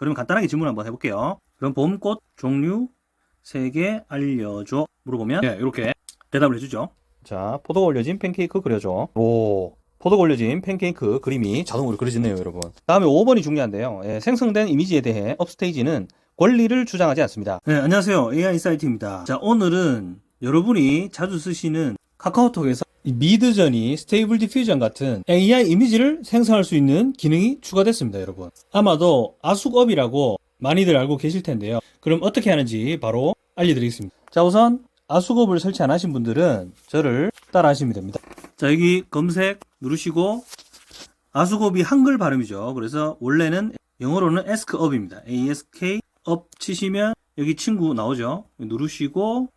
그러면 간단하게 질문 한번 해볼게요. 그럼 봄꽃 종류 3개 알려줘. 물어보면 예, 이렇게 대답을 해주죠. 자, 포도가 올려진 팬케이크 그려줘. 오, 포도가 올려진 팬케이크 그림이 자동으로 그려지네요, 여러분. 다음에 5번이 중요한데요. 예, 생성된 이미지에 대해 업스테이지는 권리를 주장하지 않습니다. 네, 안녕하세요. AI 인사이트입니다. 자, 오늘은 여러분이 자주 쓰시는 카카오톡에서 이 미드전이 스테이블 디퓨전 같은 AI 이미지를 생성할 수 있는 기능이 추가됐습니다, 여러분. 아마도 아숙업이라고 많이들 알고 계실 텐데요. 그럼 어떻게 하는지 바로 알려드리겠습니다. 자, 우선 아숙업을 설치 안 하신 분들은 저를 따라 하시면 됩니다. 자, 여기 검색 누르시고 아숙업이 한글 발음이죠. 그래서 원래는 영어로는 askup입니다. ask up 치시면 여기 친구 나오죠. 누르시고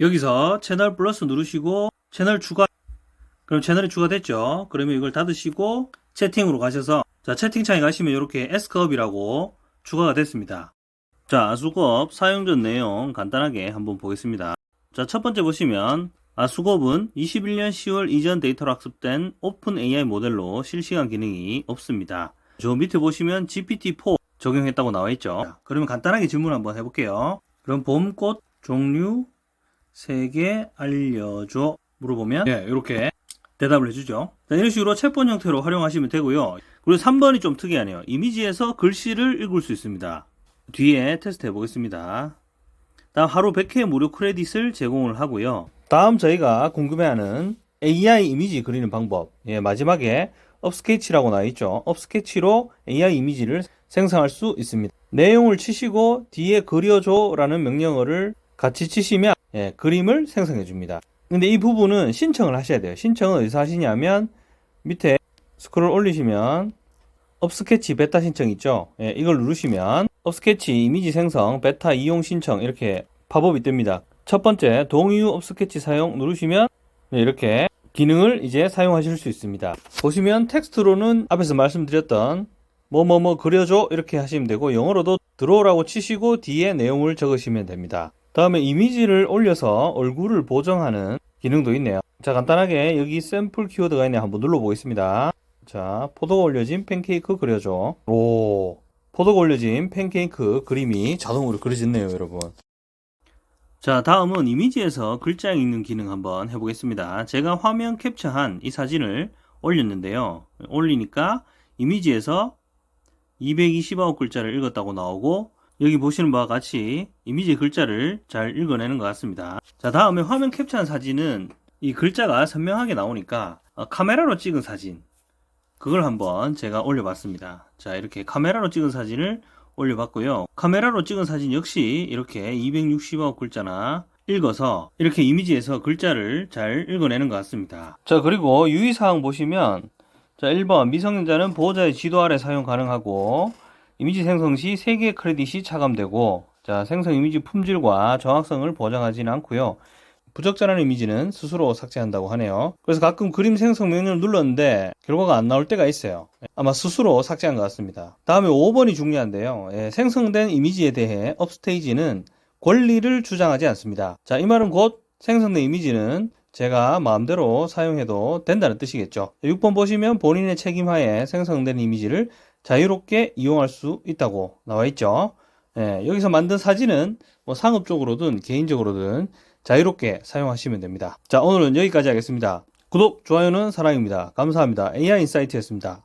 여기서 채널 플러스 누르시고 채널 추가 그럼 채널이 추가됐죠. 그러면 이걸 닫으시고 채팅으로 가셔서 자 채팅창에 가시면 이렇게 askup이라고 추가가 됐습니다. 자 아수겁 사용 전 내용 간단하게 한번 보겠습니다. 자 첫 번째 보시면 아수겁은 21년 10월 이전 데이터로 학습된 오픈 AI 모델로 실시간 기능이 없습니다. 저 밑에 보시면 GPT-4 적용했다고 나와 있죠. 자, 그러면 간단하게 질문 한번 해볼게요. 그럼 봄꽃 종류 3개 알려줘 물어보면 예, 이렇게 대답을 해주죠. 자, 이런 식으로 챗본 형태로 활용하시면 되고요. 그리고 3번이 좀 특이하네요. 이미지에서 글씨를 읽을 수 있습니다. 뒤에 테스트 해보겠습니다. 다음 하루 100회 무료 크레딧을 제공을 하고요. 다음 저희가 궁금해하는 AI 이미지 그리는 방법. 예, 마지막에 업스케치라고 나와 있죠. 업스케치로 AI 이미지를 생성할 수 있습니다. 내용을 치시고 뒤에 그려줘라는 명령어를 같이 치시면 예, 그림을 생성해 줍니다. 근데 이 부분은 신청을 하셔야 돼요. 신청은 어디서 하시냐면 밑에 스크롤 올리시면 업스케치 베타 신청 있죠. 예, 이걸 누르시면 업스케치 이미지 생성 베타 이용 신청 이렇게 팝업이 뜹니다. 첫 번째 후 업스케치 사용 누르시면 네, 이렇게 기능을 이제 사용하실 수 있습니다. 보시면 텍스트로는 앞에서 말씀드렸던 뭐뭐뭐 그려줘 이렇게 하시면 되고 영어로도 들어오라고 치시고 뒤에 내용을 적으시면 됩니다. 다음에 이미지를 올려서 얼굴을 보정하는 기능도 있네요. 자 간단하게 여기 샘플 키워드가 있네요. 한번 눌러보겠습니다. 자 포도가 올려진 팬케이크 그려줘. 오 포도가 올려진 팬케이크 그림이 자동으로 그려졌네요 여러분. 자 다음은 이미지에서 글자 읽는 기능 한번 해보겠습니다. 제가 화면 캡처한 이 사진을 올렸는데요. 올리니까 이미지에서 229 글자를 읽었다고 나오고 여기 보시는 바와 같이 이미지 글자를 잘 읽어내는 것 같습니다. 자, 다음에 화면 캡처한 사진은 이 글자가 선명하게 나오니까 어, 카메라로 찍은 사진 그걸 한번 제가 올려봤습니다. 자, 이렇게 카메라로 찍은 사진을 올려봤고요. 카메라로 찍은 사진 역시 이렇게 260억 글자나 읽어서 이렇게 이미지에서 글자를 잘 읽어내는 것 같습니다. 자, 그리고 유의사항 보시면 자, 1번 미성년자는 보호자의 지도 아래 사용 가능하고 이미지 생성 시 3개의 크레딧이 차감되고 자, 생성 이미지 품질과 정확성을 보장하지는 않고요. 부적절한 이미지는 스스로 삭제한다고 하네요. 그래서 가끔 그림 생성 명령을 눌렀는데 결과가 안 나올 때가 있어요. 아마 스스로 삭제한 것 같습니다. 다음에 5번이 중요한데요. 예, 생성된 이미지에 대해 업스테이지는 권리를 주장하지 않습니다. 자, 이 말은 곧 생성된 이미지는 제가 마음대로 사용해도 된다는 뜻이겠죠. 6번 보시면 본인의 책임하에 생성된 이미지를 자유롭게 이용할 수 있다고 나와 있죠. 예, 여기서 만든 사진은 뭐 상업적으로든 개인적으로든 자유롭게 사용하시면 됩니다. 자, 오늘은 여기까지 하겠습니다. 구독, 좋아요는 사랑입니다. 감사합니다. AI 인사이트였습니다.